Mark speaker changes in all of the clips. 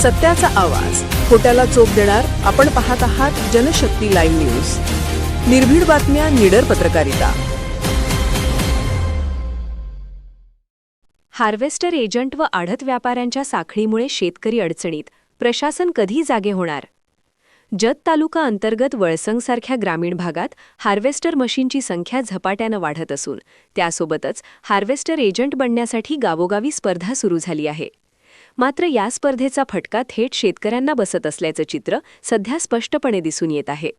Speaker 1: सत्याचा आवाज. खोट्याला चोप देणार आपण पाहत आहात जनशक्ती लाईव्ह न्यूज. निर्भीड बातम्या निडर पत्रकारिता.
Speaker 2: हार्वेस्टर एजंट व आढत व्यापाऱ्यांच्या साखळीमुळे शेतकरी अडचणीत. प्रशासन कधी जागे होणार? जत तालुका अंतर्गत वळसंगसारख्या ग्रामीण भागात हार्वेस्टर मशीनची संख्या झपाट्यानं वाढत असून त्यासोबतच हार्वेस्टर एजंट बनण्यासाठी गावोगावी स्पर्धा सुरू झाली आहे. मात्र या स्पर्धेचा फटका थेट शेतकऱ्यांना बसत असल्याचं चित्र सध्या स्पष्टपणे दिसून येत आहे.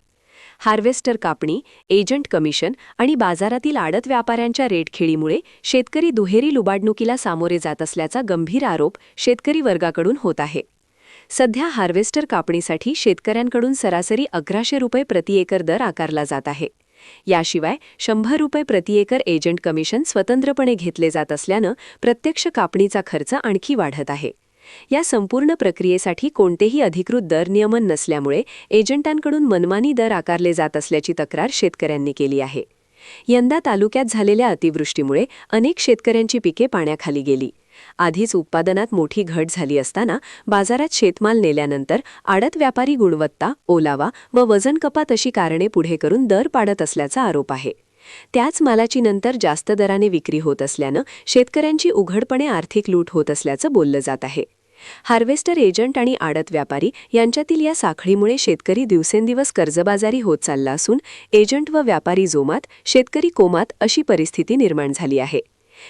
Speaker 2: हार्वेस्टर कापणी एजंट कमिशन आणि बाजारातील आडत व्यापाऱ्यांच्या रेटखेळीमुळे शेतकरी दुहेरी लुबाडणुकीला सामोरे जात असल्याचा गंभीर आरोप शेतकरी वर्गाकडून होत आहे. सध्या हार्वेस्टर कापणीसाठी शेतकऱ्यांकडून सरासरी अकराशे रुपये प्रति एकर दर आकारला जात आहे. याशिवाय शंभर रुपये प्रति एकर एजंट कमिशन स्वतंत्रपणे घेतले जात असल्यानं प्रत्यक्ष कापणीचा खर्च आणखी वाढत आहे. या संपूर्ण प्रक्रियेसाठी कोणतेही अधिकृत दर नियमन नसल्यामुळे एजंटांकडून मनमानी दर आकारले जात असल्याची तक्रार शेतकऱ्यांनी केली आहे. यंदा तालुक्यात झालेल्या अतिवृष्टीमुळे अनेक शेतकऱ्यांची पिके पाण्याखाली गेली. आधीच उत्पादनात मोठी घट झाली असताना बाजारात शेतमाल नेल्यानंतर आडत व्यापारी गुणवत्ता ओलावा व वजन कपात अशी कारणे पुढे करून दर पाडत असल्याचा आरोप आहे. त्याच मालाची नंतर जास्त दराने विक्री होत असल्यानं शेतकऱ्यांची उघडपणे आर्थिक लूट होत असल्याचं बोललं जात आहे. हार्वेस्टर एजंट आणि आडत व्यापारी यांच्यातील या साखळीमुळे शेतकरी दिवसेंदिवस कर्जबाजारी होत चालला असून एजंट व व्यापारी जोमात शेतकरी कोमात अशी परिस्थिती निर्माण झाली आहे.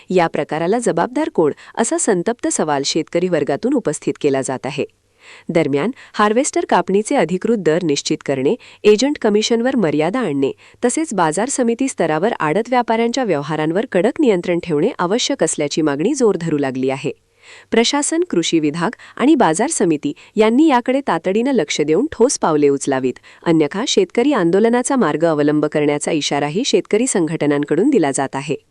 Speaker 2: या प्रकाराला जबाबदार कोण असा संतप्त सवाल शेतकरी वर्गातून उपस्थित केला जात आहे. दरम्यान हार्वेस्टर कापणीचे अधिकृत दर निश्चित करणे एजंट कमिशनवर मर्यादा आणणे तसेच बाजार समिती स्तरावर आडत व्यापाऱ्यांच्या व्यवहारांवर कडक नियंत्रण ठेवणे आवश्यक असल्याची मागणी जोर धरू लागली आहे. प्रशासन कृषी विभाग आणि बाजार समिती यांनी याकडे तातडीनं लक्ष देऊन ठोस पावले उचलावीत. अन्यथा शेतकरी आंदोलनाचा मार्ग अवलंब करण्याचा इशाराही शेतकरी संघटनांकडून दिला जात आहे.